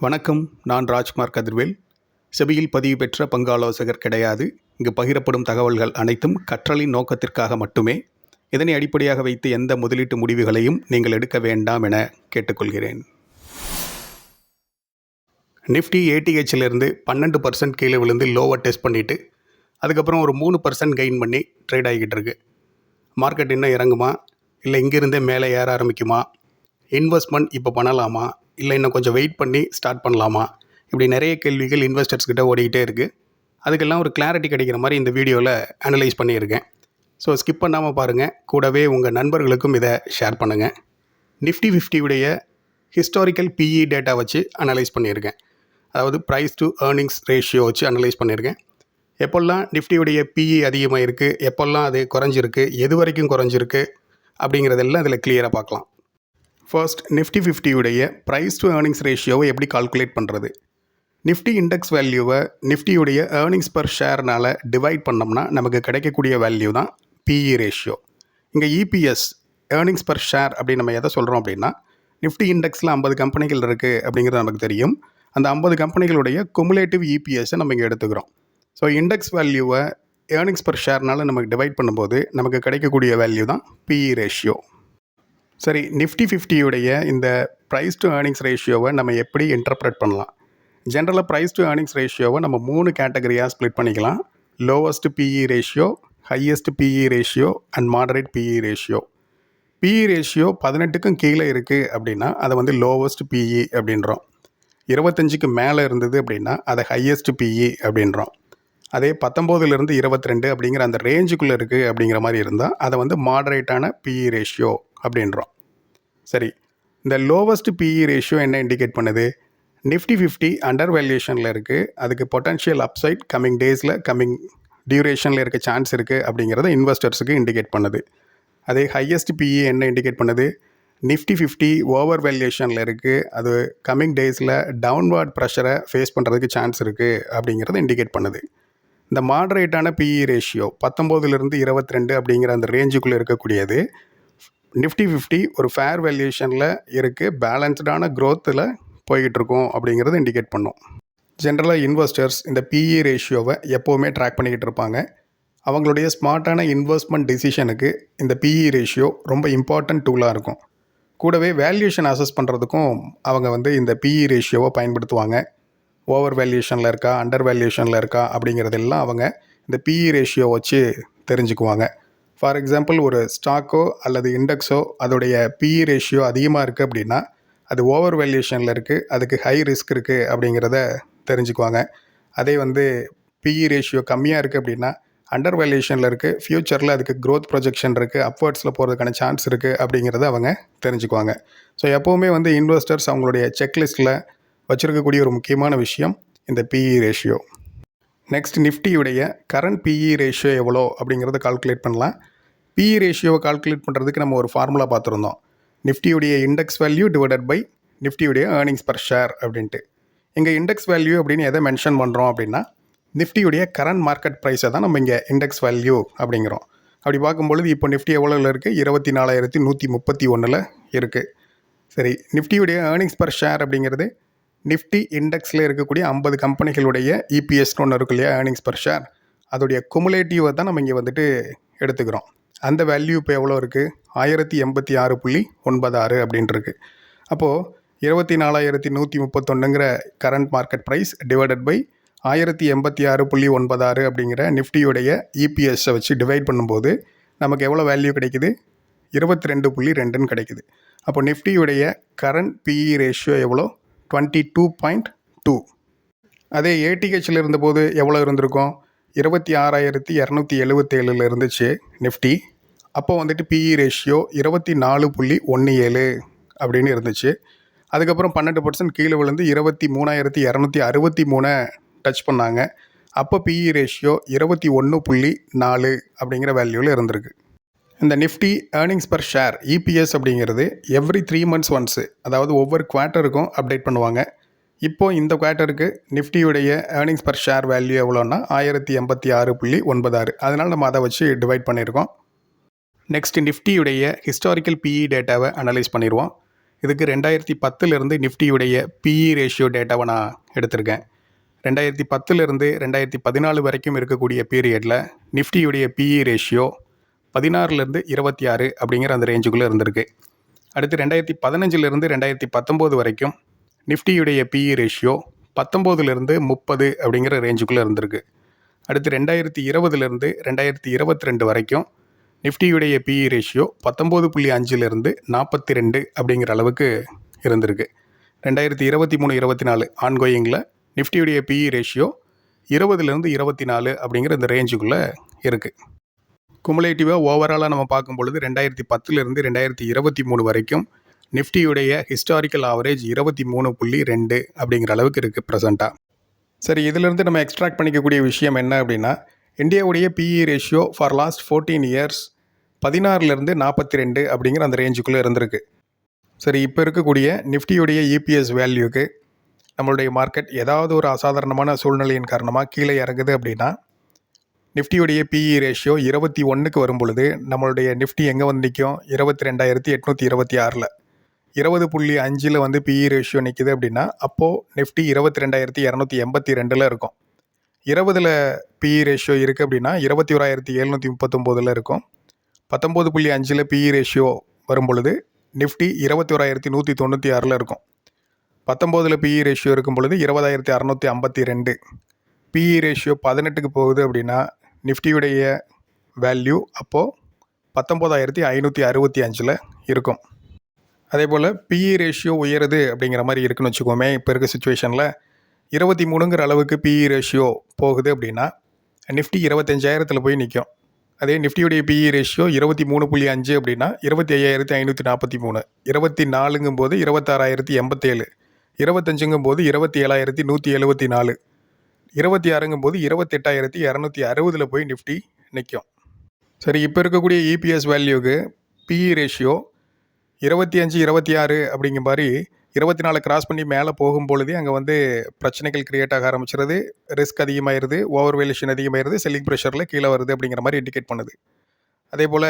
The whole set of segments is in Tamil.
வணக்கம் நான் ராஜ்குமார் கதிர்வேல். செபியில் பதிவு பெற்ற பங்கு ஆலோசகர் கிடையாது. இங்கு பகிரப்படும் தகவல்கள் அனைத்தும் கற்றலின் நோக்கத்திற்காக மட்டுமே. இதனை அடிப்படையாக வைத்து எந்த முதலீட்டு முடிவுகளையும் நீங்கள் எடுக்க வேண்டாம் என கேட்டுக்கொள்கிறேன். நிஃப்டி ஏடிஹெச்சிலிருந்து பன்னெண்டு பர்சன்ட் கீழே விழுந்து லோவர் டெஸ்ட் பண்ணிவிட்டு அதுக்கப்புறம் ஒரு மூணு பர்சன்ட் கெயின் பண்ணி ட்ரேட் ஆகிக்கிட்டு இருக்கு. மார்க்கெட் இன்னும் இறங்குமா? இல்லை இங்கிருந்தே மேலே ஏற ஆரம்பிக்குமா? இன்வெஸ்ட்மெண்ட் இப்போ பண்ணலாமா? இல்லை இன்னும் கொஞ்சம் வெயிட் பண்ணி ஸ்டார்ட் பண்ணலாமா? இப்படி நிறைய கேள்விகள் இன்வெஸ்டர்ஸ்கிட்ட ஓடிக்கிட்டே இருக்குது அதுக்கெல்லாம் ஒரு கிளாரிட்டி கிடைக்கிற மாதிரி இந்த வீடியோவில் அனலைஸ் பண்ணியிருக்கேன். ஸோ ஸ்கிப் பண்ணாமல் பாருங்கள் கூடவே உங்கள் நண்பர்களுக்கும் இதை ஷேர் பண்ணுங்கள் நிஃப்டி ஃபிஃப்டியுடைய ஹிஸ்டாரிக்கல் பிஇ டேட்டா வச்சு அனலைஸ் பண்ணியிருக்கேன். அதாவது ப்ரைஸ் டு ஏர்னிங்ஸ் ரேஷியோ வச்சு அனலைஸ் பண்ணியிருக்கேன். எப்போல்லாம் நிஃப்டியுடைய பிஇ அதிகமாக இருக்குது எப்போல்லாம் அது குறைஞ்சிருக்கு? எது வரைக்கும் குறைஞ்சிருக்கு? அப்படிங்கிறதெல்லாம் இதில் கிளியராக பார்க்கலாம். ஃபர்ஸ்ட் நிஃப்டி ஃபிஃப்டியுடைய ப்ரைஸ் டு ஏர்னிங்ஸ் ரேஷியோவை எப்படி கால்குலேட் பண்ணுறது நிஃப்டி இண்டெக்ஸ் வேல்யூவை நிஃப்டியுடைய ஏர்னிங்ஸ் பர் ஷேர்னால் டிவைட் பண்ணோம்னா நமக்கு கிடைக்கக்கூடிய வேல்யூ தான் பிஇ ரேஷியோ இங்கே இபிஎஸ் ஏர்னிங்ஸ் பர் ஷேர் அப்படின்னு நம்ம எதை சொல்கிறோம் அப்படின்னா நிஃப்டி இண்டெக்ஸில் ஐம்பது கம்பெனிகள் இருக்குது அப்படிங்கிறது நமக்கு தெரியும். அந்த ஐம்பது கம்பெனிகளுடைய குமுலேட்டிவ் இபிஎஸ்ஸை நம்ம இங்கே எடுத்துக்கிறோம். ஸோ இண்டெக்ஸ் வேல்யூவை ஏர்னிங்ஸ் பர் ஷேர்னால் நமக்கு டிவைட் பண்ணும்போது நமக்கு கிடைக்கக்கூடிய வேல்யூ தான் பிஇ ரேஷியோ சரி நிஃப்டி ஃபிஃப்டியுடைய இந்த ப்ரைஸ் டு ஏர்னிங்ஸ் ரேஷியோவை நம்ம எப்படி இன்டர்பிரட் பண்ணலாம்? ஜென்ரலாக ப்ரைஸ் டு ஏர்னிங்ஸ் ரேஷியோவை நம்ம மூணு கேட்டகரியாக ஸ்ப்ளிட் பண்ணிக்கலாம். Lowest PE ratio highest PE ratio and moderate PE ratio PE ratio பதினெட்டுக்கும் கீழே இருக்குது அப்படின்னா அதை வந்து லோவஸ்ட் பிஇ அப்படின்றோம். இருபத்தஞ்சுக்கு மேலே இருந்தது அப்படின்னா அதை ஹையஸ்ட் பிஇ அப்படின்றோம். அதே பத்தொம்போதுலேருந்து இருபத்தி ரெண்டு அப்படிங்கிற அந்த ரேஞ்சுக்குள்ளே இருக்குது அப்படிங்கிற மாதிரி இருந்தால் அதை வந்து மாடரேட்டான பிஇ ரேஷியோ அப்படின்றோம். சரி இந்த லோவஸ்ட் பிஇ ரேஷியோ என்ன இண்டிகேட் பண்ணுது? நிஃப்டி ஃபிஃப்டி அண்டர் வேல்யூஷனில் இருக்குது அதுக்கு பொட்டன்ஷியல் அப்சைட் கம்மிங் டேஸில் கம்மிங் டியூரேஷனில் இருக்க சான்ஸ் இருக்குது அப்படிங்கிறத இன்வெஸ்டர்ஸுக்கு இண்டிகேட் பண்ணுது. அதே ஹையஸ்ட் பிஇ என்ன இண்டிகேட் பண்ணுது? நிஃப்டி ஃபிஃப்டி ஓவர் வேல்யூஷனில் இருக்குது அது கம்மிங் டேஸில் டவுன்வார்ட் ப்ரெஷரை ஃபேஸ் பண்ணுறதுக்கு சான்ஸ் இருக்குது அப்படிங்கிறத இண்டிகேட் பண்ணுது. இந்த மாடரேட்டான பிஇ ரேஷியோ பத்தொம்போதுலேருந்து இருபத்தி ரெண்டு அப்படிங்கிற அந்த ரேஞ்சுக்குள்ளே இருக்கக்கூடியது நிஃப்டி ஃபிஃப்டி ஒரு ஃபேர் வேல்யூஷனில் இருக்குது பேலன்ஸ்டான க்ரோத்தில் போய்கிட்டு இருக்கோம் அப்படிங்கிறத இண்டிகேட் பண்ணும். ஜென்ரலாக இன்வெஸ்டர்ஸ் இந்த பிஇ ரேஷியோவை எப்போவுமே ட்ராக் பண்ணிக்கிட்டு இருப்பாங்க அவங்களுடைய ஸ்மார்ட்டான இன்வெஸ்ட்மெண்ட் டிசிஷனுக்கு இந்த பிஇ ரேஷியோ ரொம்ப இம்பார்ட்டன்ட் டூலாக இருக்கும். கூடவே வேல்யூஷன் அசஸ் பண்ணுறதுக்கும் அவங்க வந்து இந்த பிஇ ரேஷியோவை பயன்படுத்துவாங்க. ஓவர் வேல்யூஷனில் இருக்கா அண்டர் வேல்யூஷனில் இருக்கா அப்படிங்கிறதெல்லாம் அவங்க இந்த பிஇ ரேஷியோ வச்சு தெரிஞ்சுக்குவாங்க. ஃபார் எக்ஸாம்பிள் ஒரு ஸ்டாக்கோ அல்லது இண்டெக்ஸோ அதோடைய பிஇ ரேஷியோ அதிகமாக இருக்குது அப்படின்னா அது ஓவர் வேல்யூஷனில் இருக்குது அதுக்கு ஹை ரிஸ்க் இருக்குது அப்படிங்கிறத தெரிஞ்சுக்குவாங்க. அதே வந்து பிஇ ரேஷியோ கம்மியாக இருக்குது அப்படின்னா அண்டர் வேல்யூஷனில் இருக்குது ஃப்யூச்சரில் அதுக்கு க்ரோத் ப்ரொஜெக்ஷன் இருக்குது அப்வர்ட்ஸில் போகிறதுக்கான சான்ஸ் இருக்குது அப்படிங்கிறத அவங்க தெரிஞ்சுக்குவாங்க. ஸோ எப்போவுமே வந்து இன்வெஸ்டர்ஸ் அவங்களுடைய செக்லிஸ்ட்டில் வச்சுருக்கக்கூடிய ஒரு முக்கியமான விஷயம் இந்த பிஇ ரேஷியோ நெக்ஸ்ட் நிஃப்டியுடைய கரண்ட் பிஇ ரேஷியோ எவ்வளோ அப்படிங்கிறத கால்குலேட் பண்ணலாம். பிஇ ரேஷியோவை கால்குலேட் பண்ணுறதுக்கு நம்ம ஒரு ஃபார்முலா பார்த்துருந்தோம். நிஃப்டியுடைய இண்டெக்ஸ் வேல்யூ டிவைடட் பை நிஃப்டியுடைய ஏர்னிங்ஸ் பர் ஷேர் அப்படின்ட்டு. இங்கே இண்டெக்ஸ் வேல்யூ அப்படின்னு எதை மென்ஷன் பண்ணுறோம் அப்படின்னா நிஃப்டியுடைய கரண்ட் மார்க்கெட் ப்ரைஸை தான் நம்ம இங்கே இண்டெக்ஸ் வேல்யூ அப்படிங்கிறோம். அப்படி பார்க்கும்பொழுது இப்போ நிஃப்டி எவ்வளோவில் இருக்குது இருபத்தி நாலாயிரத்தி நூற்றி முப்பத்தி ஒன்றில் இருக்குது சரி நிஃப்டியுடைய ஏர்னிங்ஸ் பர் ஷேர் அப்படிங்கிறது நிஃப்டி இண்டெக்ஸில் இருக்கக்கூடிய ஐம்பது கம்பெனிகளுடைய இபிஎஸ்னு ஒன்று இருக்கு இல்லையா ஏர்னிங்ஸ் பர் ஷேர் அதோடைய குமுலேட்டிவை தான் நம்ம இங்கே வந்துட்டு எடுத்துக்கிறோம். அந்த வேல்யூ இப்போ எவ்வளோ இருக்குது ஆயிரத்தி எண்பத்தி ஆறு புள்ளி ஒன்பது ஆறு அப்படின்ட்டுருக்கு அப்போது இருபத்தி நாலாயிரத்தி நூற்றி முப்பத்தொன்னுங்கிற current market price divided by ஆயிரத்தி எண்பத்தி ஆறு புள்ளி ஒன்பது ஆறு அப்படிங்கிற நிஃப்டியுடைய இபிஎஸ்ஸை வச்சு டிவைட் பண்ணும்போது நமக்கு எவ்வளோ வேல்யூ கிடைக்குது? இருபத்தி ரெண்டு புள்ளி ரெண்டுன்னு கிடைக்குது. அப்போ நிஃப்டியுடைய கரண்ட் பிஇ ரேஷியோ எவ்வளோ? டுவெண்ட்டி டூ பாயிண்ட் டூ அதே ஏடிஹெச்சில் இருந்தபோது எவ்வளோ இருந்திருக்கும்? இருபத்தி ஆறாயிரத்தி இரநூத்தி எழுபத்தேழில் இருந்துச்சு நிஃப்டி. அப்போ வந்துட்டு பிஇ ரேஷியோ இருபத்தி நாலு புள்ளி ஒன்று ஏழு அப்படின்னு இருந்துச்சு. அதுக்கப்புறம் பன்னெண்டு பர்சன்ட் கீழே விழுந்து இருபத்தி மூணாயிரத்தி இரநூத்தி அறுபத்தி மூணை டச் பண்ணாங்க. அப்போ பிஇ ரேஷியோ இருபத்தி ஒன்று புள்ளி நாலு அப்படிங்கிற வேல்யூவில் இருந்திருக்கு. இந்த Nifty earnings per share EPS அப்படிங்கிறது எவ்ரி த்ரீ மந்த்ஸ் ஒன்ஸு அதாவது ஒவ்வொரு குவார்ட்டருக்கும் அப்டேட் பண்ணுவாங்க. இப்போ இந்த குவார்ட்டருக்கு நிஃப்டியுடைய ஏர்னிங்ஸ் பர் ஷேர் வேல்யூ எவ்வளோன்னா ஆயிரத்தி எண்பத்தி ஆறு புள்ளி ஒன்பது ஆறு அதனால் நம்ம அதை வச்சு டிவைட் பண்ணியிருக்கோம். நெக்ஸ்ட் நிஃப்டியுடைய ஹிஸ்டாரிக்கல் பிஇ டேட்டாவை அனலைஸ் பண்ணிடுவோம் இதுக்கு ரெண்டாயிரத்தி பத்துலேருந்து நிஃப்டியுடைய பிஇ ரேஷியோ டேட்டாவை நான் எடுத்திருக்கேன். ரெண்டாயிரத்தி பத்துலேருந்து ரெண்டாயிரத்தி பதினாலு வரைக்கும் இருக்கக்கூடிய பீரியடில் நிஃப்டியுடைய பிஇ ரேஷியோ பதினாறுலேருந்து இருபத்தி ஆறு அப்படிங்கிற அந்த ரேஞ்சுக்குள்ளே இருந்திருக்கு. அடுத்து ரெண்டாயிரத்தி பதினஞ்சிலிருந்து ரெண்டாயிரத்தி பத்தொம்போது வரைக்கும் நிஃப்டியுடைய பிஇ ரேஷியோ பத்தொம்போதுலேருந்து முப்பது அப்படிங்கிற ரேஞ்சுக்குள்ளே இருந்திருக்கு. அடுத்து ரெண்டாயிரத்தி இருபதுலேருந்து ரெண்டாயிரத்தி இருபத்தி ரெண்டு வரைக்கும் நிஃப்டியுடைய பிஇ ரேஷியோ பத்தொம்போது புள்ளி அஞ்சுலேருந்து நாற்பத்தி ரெண்டு அப்படிங்கிற அளவுக்கு இருந்திருக்கு. ரெண்டாயிரத்தி இருபத்தி மூணு இருபத்தி நாலு ஆன்கோயிங்கில் நிஃப்டியுடைய பிஇ ரேஷியோ இருபதுலேருந்து இருபத்தி நாலு அப்படிங்கிற இந்த ரேஞ்சுக்குள்ளே இருக்குது குமுலேட்டிவாக ஓவராலாக நம்ம பார்க்கும் பொழுது ரெண்டாயிரத்தி பத்துலேருந்து ரெண்டாயிரத்தி இருபத்தி மூணு வரைக்கும் நிஃப்டியுடைய ஹிஸ்டாரிக்கல் ஆவரேஜ் இருபத்தி மூணு புள்ளி ரெண்டு அப்படிங்கிற அளவுக்கு இருக்குது ப்ரெசண்ட்டாக சரி இதிலிருந்து நம்ம எக்ஸ்ட்ராக்ட் பண்ணிக்கக்கூடிய விஷயம் என்ன அப்படின்னா இந்தியாவுடைய PE ratio for last fourteen years பதினாறுலேருந்து நாற்பத்தி ரெண்டு அப்படிங்கிற அந்த ரேஞ்சுக்குள்ளே இருந்திருக்கு. சரி இப்போ இருக்கக்கூடிய நிஃப்டியுடைய இபிஎஸ் வேல்யூக்கு நம்மளுடைய மார்க்கெட் ஏதாவது ஒரு அசாதாரணமான சூழ்நிலையின் காரணமாக கீழே இறங்குது அப்படின்னா நிஃப்டியுடைய பிஇ ரேஷியோ இருபத்தி ஒன்றுக்கு வரும் பொழுது நம்மளுடைய நிஃப்டி எங்கே வந்து நிற்கும் இருபத்தி ரெண்டாயிரத்தி எட்நூற்றி இருபத்தி ஆறில். இருபது புள்ளி அஞ்சில் வந்து பிஇ ரேஷியோ நிற்கிது அப்படின்னா அப்போது நிஃப்டி இருபத்தி ரெண்டாயிரத்தி இரநூத்தி எண்பத்தி ரெண்டில் இருக்கும். இருபதில் பிஇ ரேஷியோ இருக்குது அப்படின்னா இருபத்தி ஓராயிரத்தி எழுநூற்றி முப்பத்தொம்போதில் இருக்கும். பத்தொம்போது புள்ளி அஞ்சில் பிஇ ரேஷியோ வரும் பொழுது நிஃப்டி இருபத்தி ஓராயிரத்தி நூற்றி தொண்ணூற்றி ஆறில் இருக்கும். பத்தொம்போதில் பிஇ ரேஷியோ இருக்கும் பொழுது இருபதாயிரத்தி அறநூற்றி ஐம்பத்தி ரெண்டு. பிஇ ரேஷியோ பதினெட்டுக்கு போகுது அப்படின்னா நிஃப்டியுடைய வேல்யூ அப்போது பத்தொம்போதாயிரத்தி ஐநூற்றி அறுபத்தி அஞ்சில் இருக்கும். அதே போல் பிஇ ரேஷியோ உயருது அப்படிங்கிற மாதிரி இருக்குன்னு வச்சுக்கோமே இப்போ இருக்க சுச்சுவேஷனில் இருபத்தி மூணுங்கிற அளவுக்கு பிஇ ரேஷியோ போகுது அப்படின்னா நிஃப்டி இருபத்தஞ்சாயிரத்தில் போய் நிற்கும் அதே நிஃப்டியுடைய பிஇ ரேஷியோ இருபத்தி மூணு புள்ளி அஞ்சு அப்படின்னா இருபத்தி ஐயாயிரத்தி ஐநூற்றி நாற்பத்தி மூணு. இருபத்தி நாலுங்கும் போது இருபத்தாறாயிரத்தி எண்பத்தேழு. இருபத்தஞ்சுங்கும் போது இருபத்தி ஏழாயிரத்தி நூற்றி எழுபத்தி நாலு. இருபத்தி ஆறுங்கும் போது இருபத்தெட்டாயிரத்தி இரநூத்தி அறுபதில் போய் நிஃப்டி நிற்கும் சரி இப்போ இருக்கக்கூடிய இபிஎஸ் வேல்யூக்கு பிஇ ரேஷியோ இருபத்தி அஞ்சு இருபத்தி ஆறு அப்படிங்கிற மாதிரி இருபத்தி நாலு கிராஸ் பண்ணி மேலே போகும் பொழுதே அங்கே வந்து பிரச்சனைகள் கிரியேட் ஆக ஆரம்பிச்சிருது. ரிஸ்க் அதிகமாயிருது ஓவர் வேல்யூஷன் அதிகமாயிருது செல்லிங் ப்ரெஷரில் கீழே வருது அப்படிங்கிற மாதிரி இண்டிகேட் பண்ணுது. அதே போல்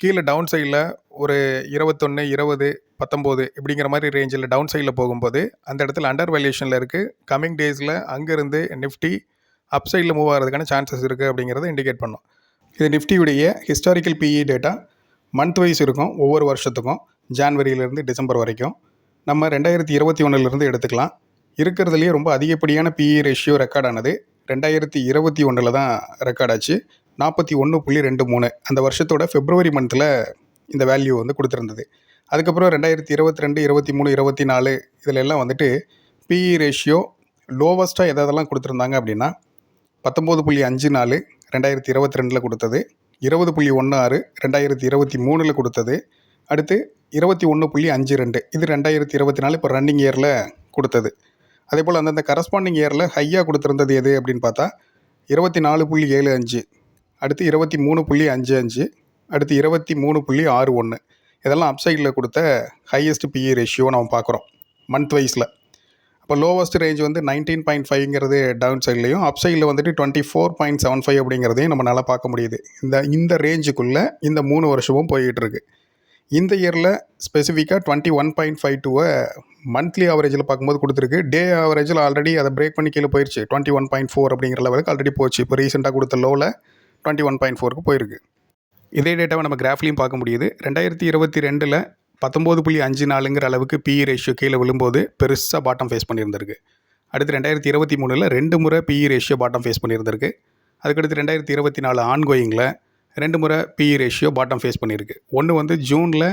கீழே டவுன் சைடில் ஒரு இருபத்தொன்று இருபது பத்தொம்போது இப்படிங்கிற மாதிரி ரேஞ்சில் டவுன் சைடில் போகும்போது அந்த இடத்துல அண்டர் வேல்யூஷனில் இருக்குது கம்மிங் டேஸில் அங்கேருந்து நிஃப்டி அப் சைடில் மூவ் ஆகிறதுக்கான சான்சஸ் இருக்குது அப்படிங்கிறத இண்டிகேட் பண்ணோம். இது நிஃப்டியுடைய historical PE data month wise இருக்கும் ஒவ்வொரு வருஷத்துக்கும். ஜான்வரியிலேருந்து டிசம்பர் வரைக்கும். நம்ம ரெண்டாயிரத்தி இருபத்தி ஒன்றுலேருந்து எடுத்துக்கலாம். இருக்கிறதுலையே ரொம்ப அதிகப்படியான பிஇ ரேஷியோ ரெக்கார்ட் ஆனது ரெண்டாயிரத்தி இருபத்தி ஒன்றில் தான் ரெக்கார்ட் ஆச்சு. நாற்பத்தி ஒன்று புள்ளி ரெண்டு மூணு. அந்த வருஷத்தோட ஃபெப்ரவரி மந்தில் இந்த வேல்யூ வந்து கொடுத்துருந்தது. அதுக்கப்புறம் ரெண்டாயிரத்தி இருபத்தி ரெண்டு இருபத்தி மூணு இருபத்தி நாலு இதில் எல்லாம் வந்துட்டு பிஇ ரேஷியோ லோவஸ்ட்டாக எதெல்லாம் கொடுத்துருந்தாங்க அப்படின்னா பத்தொம்போது புள்ளி அஞ்சு நாலு ரெண்டாயிரத்தி இருபத்தி ரெண்டில் கொடுத்தது இருபது புள்ளி ஒன்று ஆறு ரெண்டாயிரத்தி இருபத்தி மூணில் கொடுத்தது அடுத்து இருபத்தி ஒன்று புள்ளி அஞ்சு ரெண்டு இது ரெண்டாயிரத்தி இருபத்தி நாலு இப்போ ரன்னிங் இயரில் கொடுத்தது. அதே போல் அந்தந்த கரஸ்பாண்டிங் இயரில் ஹையாக கொடுத்துருந்தது எது அப்படின்னு பார்த்தா இருபத்தி நாலு புள்ளி ஏழு அஞ்சு அடுத்து இருபத்தி மூணு புள்ளி அஞ்சு அஞ்சு அடுத்து இருபத்தி மூணு புள்ளி ஆறு ஒன்று இதெல்லாம் அப்சைடில் கொடுத்த ஹையஸ்ட் பிஇ ரேஷியோ நம்ம பார்க்குறோம் மந்த் வைஸில் அப்போ லோவஸ்ட் ரேஞ்ச் வந்து நைன்டீன் பாயிண்ட் ஃபைவ்ங்கிறது டவுன் சைட்லையும் அப் சைடில் வந்துட்டு twenty four point seven five அப்படிங்கிறதையும் நம்ம நல்லா பார்க்க முடியுது. இந்த இந்த ரேஞ்சுக்குள்ளே இந்த மூணு வருஷமும் போயிட்டுருக்கு. இந்த இயரில் ஸ்பெசிஃபிக்காக டுவெண்ட்டி ஒன் பாயிண்ட் ஃபைவ் டூவை மந்த்லி ஆவரேஜில் பார்க்கும்போது கொடுத்துருக்கு. டே ஆவரேஜில் ஆல்ரெடி அதை பிரேக் பண்ணி கீழே போயிடுச்சு டுவெண்ட்டி ஒன் பாயிண்ட் ஃபோர் அப்படிங்கிற லெவலுக்கு ஆல்ரெடி போச்சு. இப்போ ரீசெண்டாக கொடுத்த லோவில் டுவெண்ட்டி ஒன் பாயிண்ட் ஃபோருக்கு போயிருக்கு. இதே டேட்டாவை நம்ம கிராஃப்லையும் பார்க்க முடியுது. ரெண்டாயிரத்தி இருபத்தி ரெண்டில் பத்தொம்போது புள்ளி அஞ்சு நாலுங்கிற அளவுக்கு பிஇ ரேஷியோ கீழே விழும்போது பெருசாக பாட்டம் ஃபேஸ் பண்ணியிருந்திருக்கு. அடுத்து ரெண்டாயிரத்தி இருபத்தி மூணில் ரெண்டு முறை பிஇ ரேஷியோ பாட்டம் ஃபேஸ் பண்ணியிருந்திருக்கு. அதுக்கடுத்து ரெண்டாயிரத்தி இருபத்தி நாலு ஆன்கோயிங்கில் ரெண்டு முறை பிஇ ரேஷியோ பாட்டம் ஃபேஸ் பண்ணியிருக்கு. ஒன்று வந்து ஜூனில்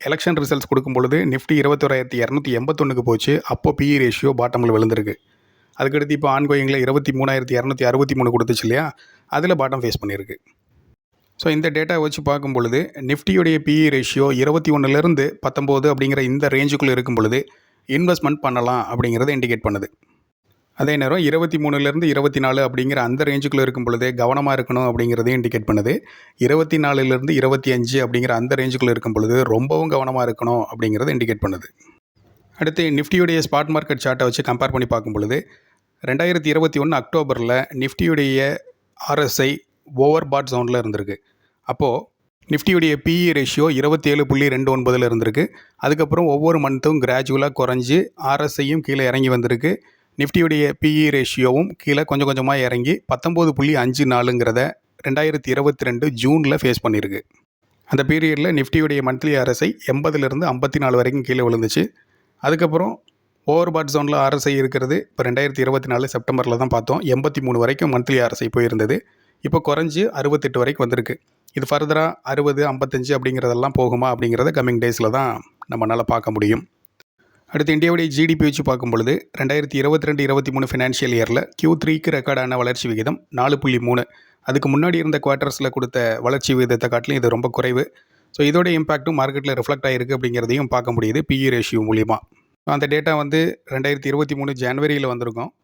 எலெக்ஷன் ரிசல்ட்ஸ் கொடுக்கும் பொழுது நிஃப்டி இருபத்தோராயிரத்தி இரநூத்தி எண்பத்தொன்னுக்கு போச்சு. அப்போ பிஇ ரேஷியோ பாட்டமில் விழுந்திருக்கு. அதுக்கடுத்து இப்போ ஆன்கோயிங்கில் இருபத்தி மூணாயிரத்தி இரநூத்தி அறுபத்தி மூணு கொடுத்துச்சு இல்லையா? அதில் பாட்டம் ஃபேஸ் பண்ணியிருக்கு. ஸோ இந்த டேட்டா வச்சு பார்க்கும் பொழுது நிஃப்டியுடைய பிஇ ரேஷியோ இருபத்தி ஒன்றுலேருந்து பத்தொம்போது அப்படிங்கிற இந்த ரேஞ்சுக்குள்ளே இருக்கும் பொழுது இன்வெஸ்ட்மெண்ட் பண்ணலாம் அப்படிங்கிறத இண்டிகேட் பண்ணுது. அதே நேரம் இருபத்தி மூணுலேருந்து இருபத்தி நாலு அப்படிங்கிற அந்த ரேஞ்சுக்குள்ளே இருக்கும் பொழுது கவனமாக இருக்கணும் அப்படிங்கிறதையும் இண்டிகேட் பண்ணுது. இருபத்தி நாலுலேருந்து இருபத்தி அஞ்சு அப்படிங்கிற அந்த ரேஞ்சுக்குள்ளே இருக்கும் பொழுது ரொம்பவும் கவனமாக இருக்கணும் அப்படிங்கிறத இண்டிகேட் பண்ணுது. அடுத்து நிஃப்டியுடைய ஸ்பாட் மார்க்கெட் சார்ட்டை வச்சு கம்பேர் பண்ணி பார்க்கும் பொழுது ரெண்டாயிரத்தி இருபத்தி ஒன்று அக்டோபரில் நிஃப்டியுடைய ஆர்எஸ்ஐ ஓவர் பாட் சவுண்டில் இருந்திருக்கு. அப்போது நிஃப்டியுடைய பிஇ ரேஷியோ இருபத்தேழு புள்ளி ரெண்டு ஒன்பதில் இருந்திருக்கு. அதுக்கப்புறம் ஒவ்வொரு மந்த்தும் கிராஜுவலாக குறைஞ்சி ஆர்எஸ்ஐயும் கீழே இறங்கி வந்திருக்கு. நிஃப்டியுடைய பிஇ ரேஷியோவும் கீழே கொஞ்சம் கொஞ்சமாக இறங்கி பத்தொம்போது புள்ளி அஞ்சு நாலுங்கிறத ரெண்டாயிரத்தி இருபத்தி ரெண்டு ஜூனில் ஃபேஸ் பண்ணியிருக்கு அந்த பீரியடில் நிஃப்டியுடைய மந்த்லி ஆர்எஸ்ஐ எண்பதுலேருந்து ஐம்பத்தி நாலு வரைக்கும் கீழே விழுந்துச்சு. அதுக்கப்புறம் ஓவர் பாட் ஜோனில் ஆர்எஸ்ஐ இருக்கிறது. இப்போ ரெண்டாயிரத்தி இருபத்தி நாலு செப்டம்பரில் தான் பார்த்தோம். எண்பத்தி மூணு வரைக்கும் மந்த்லி ஆர்எஸ்ஐ போயிருந்தது. இப்போ குறைஞ்சி அறுபத்தெட்டு வரைக்கும் வந்திருக்கு. இது ஃபர்தராக அறுபது ஐம்பத்தஞ்சு அப்படிங்கிறதெல்லாம் போகுமா அப்படிங்கிறத கம்மிங் டேஸில் தான் நம்மளால் பார்க்க முடியும். அடுத்து இந்தியாவுடைய ஜிடிபி வச்சு பார்க்கும் பொழுது ரெண்டாயிரத்தி இருபத்தி ரெண்டு இருபத்தி மூணு ஃபினான்ஷியல் இயரில் கியூ த்ரீக்கு ரெக்கார்டான வளர்ச்சி விகிதம் நாலு புள்ளி மூணு. அதுக்கு முன்னாடி இருந்த குவார்ட்டர்ஸில் கொடுத்த வளர்ச்சி விகிதத்தை காட்டிலும் இது ரொம்ப குறைவு. ஸோ இதோட இம்பாக்ட்டும் மார்க்கெட்டில் ரிஃப்ளெக்ட் ஆகிருக்கு அப்படிங்கிறதையும் பார்க்க முடியுது. பிஇ ரேஷியோ மூலிமா அந்த டேட்டா வந்து ரெண்டாயிரத்தி இருபத்தி மூணு ஜனவரியில் வந்திருக்கும்.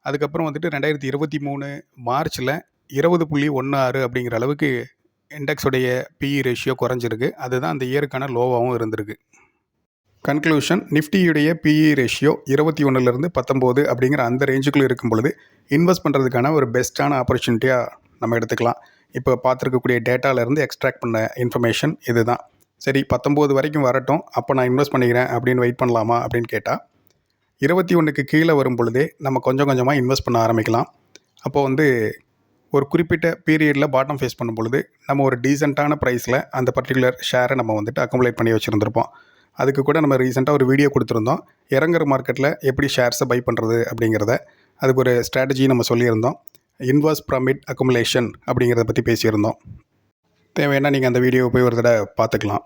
அதுக்கப்புறம் வந்துட்டு ரெண்டாயிரத்தி இருபத்தி மூணு மார்ச்சில் இருபது புள்ளி ஒன்று ஆறு அப்படிங்கிற அளவுக்கு இண்டெக்ஸுடைய பிஇ ரேஷியோ குறைஞ்சிருக்கு. அதுதான் அந்த இயருக்கான லோவாகவும் இருந்திருக்கு. கன்க்ளூஷன் நிஃப்டியுடைய பிஇ ரேஷியோ இருபத்தி ஒன்றுலேருந்து பத்தொம்போது அப்படிங்கிற அந்த ரேஞ்சுக்குள்ளே இருக்கும் பொழுது இன்வெஸ்ட் பண்ணுறதுக்கான ஒரு பெஸ்ட்டான ஆப்பர்ச்சுனிட்டியாக நம்ம எடுத்துக்கலாம். இப்போ பார்த்துருக்கக்கூடிய டேட்டாலேருந்து எக்ஸ்ட்ராக்ட் பண்ண இன்ஃபர்மேஷன் இதுதான். சரி பத்தொம்போது வரைக்கும் வரட்டும். அப்போ நான் இன்வெஸ்ட் பண்ணிக்கிறேன் அப்படின்னு வெயிட் பண்ணலாமா அப்படின்னு கேட்டால் இருபத்தி ஒன்றுக்கு கீழே வரும் பொழுதே நம்ம கொஞ்சம் கொஞ்சமாக இன்வெஸ்ட் பண்ண ஆரம்பிக்கலாம். அப்போ வந்து ஒரு குறிப்பிட்ட பீரியடில் பாட்டம் ஃபேஸ் பண்ணும் பொழுது நம்ம ஒரு டீசெண்டான ப்ரைஸில் அந்த பர்டிகுலர் ஷேரை நம்ம வந்துட்டு அக்கமுலேட் பண்ணி வச்சுருந்துருப்போம். அதுக்கு கூட நம்ம ரீசெண்டாக ஒரு வீடியோ கொடுத்துருந்தோம். இறங்குற மார்க்கெட்டில் எப்படி ஷேர்ஸை பை பண்ணுறது அப்படிங்கிறத அதுக்கு ஒரு ஸ்ட்ராட்டஜி நம்ம சொல்லியிருந்தோம். இன்வெஸ்ட் ப்ரமிட் அக்குமுலேஷன் அப்படிங்கிறத பற்றி பேசியிருந்தோம். தேவைன்னா நீங்கள் அந்த வீடியோ போய் ஒரு தடவை பார்த்துக்கலாம்.